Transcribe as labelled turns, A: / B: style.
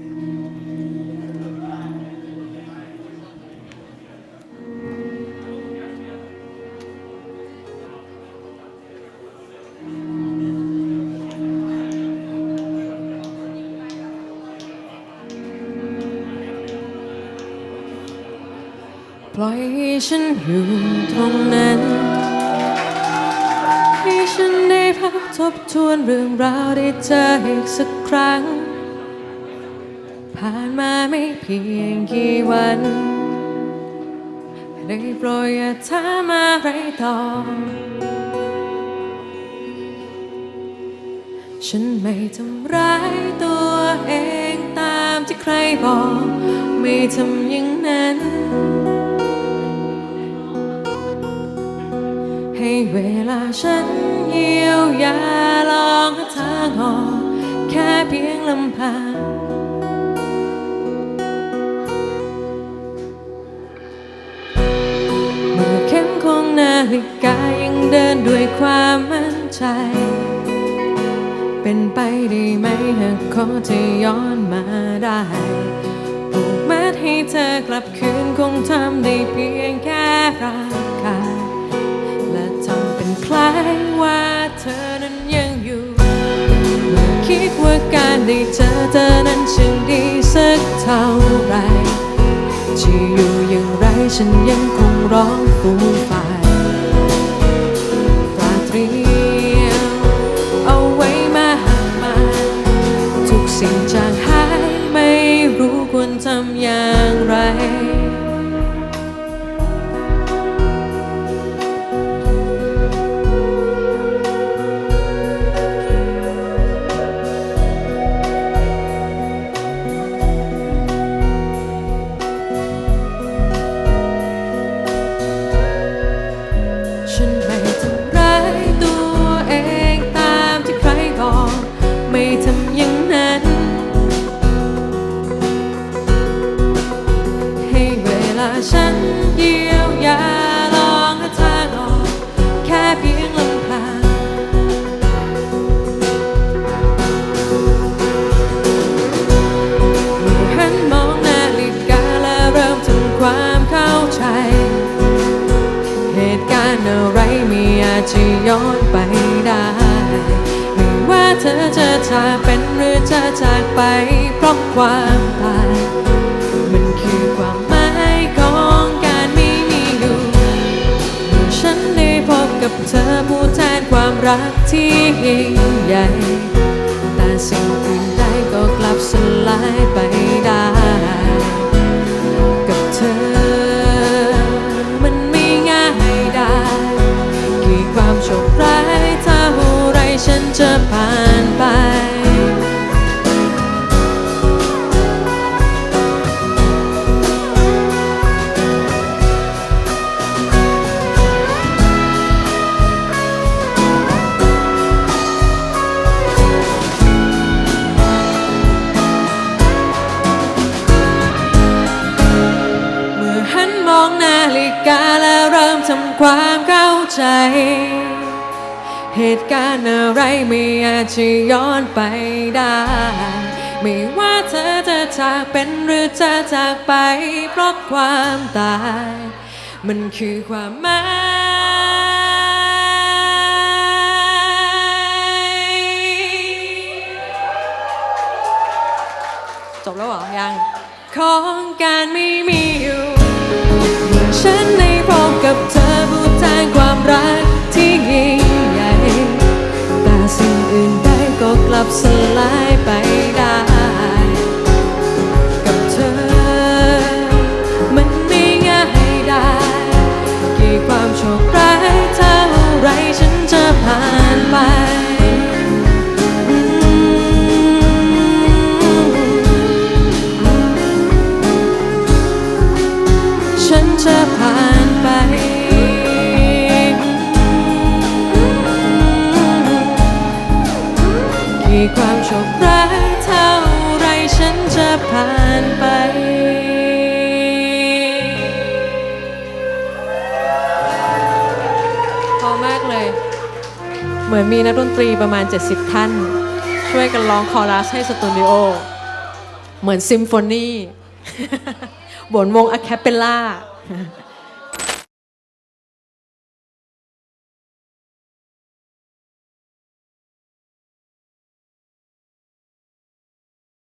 A: ปล่อยให้ฉันอยู่ตรงนั้นให้ฉันได้พักทบทวนเรื่องราวได้เจออีกสักครั้ง ผ่านมาไม่เพียงกี่วันได้โปรดอย่าถามอะไรต่อ ฉันไม่ทำร้ายตัวเองตามที่ใครบอก ไม่ทำอย่างนั้น ให้เวลาฉันเยียวยาลองหาทางออก แค่เพียงลำพัง นาฬิกายังเดินด้วยความมั่นใจ เป็นไปได้ไหมหากขอเธอย้อนมาได้ผูกมัดให้เธอกลับคืนคงทำได้เพียงแค่ร่างกายและทำเป็นคล้ายว่าเธอนั้นยังอยู่เมื่อคิดว่าการได้เจอเธอนั้นช่างดีสักเท่าไหรจะอยู่อย่างไรฉันยังคงร้องฟู สิ่งจางหายไม่รู้ควรทำอย่างไร อะไรไม่อาจจะย้อนไปได้ ไม่ว่าเธอจะจากเป็นหรือจะจากไปเพราะความตายมันคือความหมายของการไม่มีอยู่เมื่อฉันได้พบกับเธอผู้แทนความรักที่ยิ่งใหญ่ แต่สิ่งอื่นใดก็กลับสลายไปได้ มองนาฬิกาแล้วเริ่มทำความเข้าใจ เหตุการณ์อะไรไม่อาจจะย้อนไปได้ ไม่ว่าเธอจะจากเป็นหรือจะจากไป เพราะความตาย มันคือความหมายจบแล้วเหรอยัง ของการไม่มี สลายไปได้ กับเธอ มันไม่ง่ายได้ กี่ความโชคร้ายเท่าไรฉันจะผ่านไปฉันจะผ่านไป ความโชคร้ายเท่าไรฉันจะผ่านไป พอมากเลย เหมือนมีนักดนตรีประมาณ 70 ท่าน ช่วยกันร้องคอรัสให้สตูดิโอ เหมือนซิมโฟนีบนวงอะแคปเปลล่า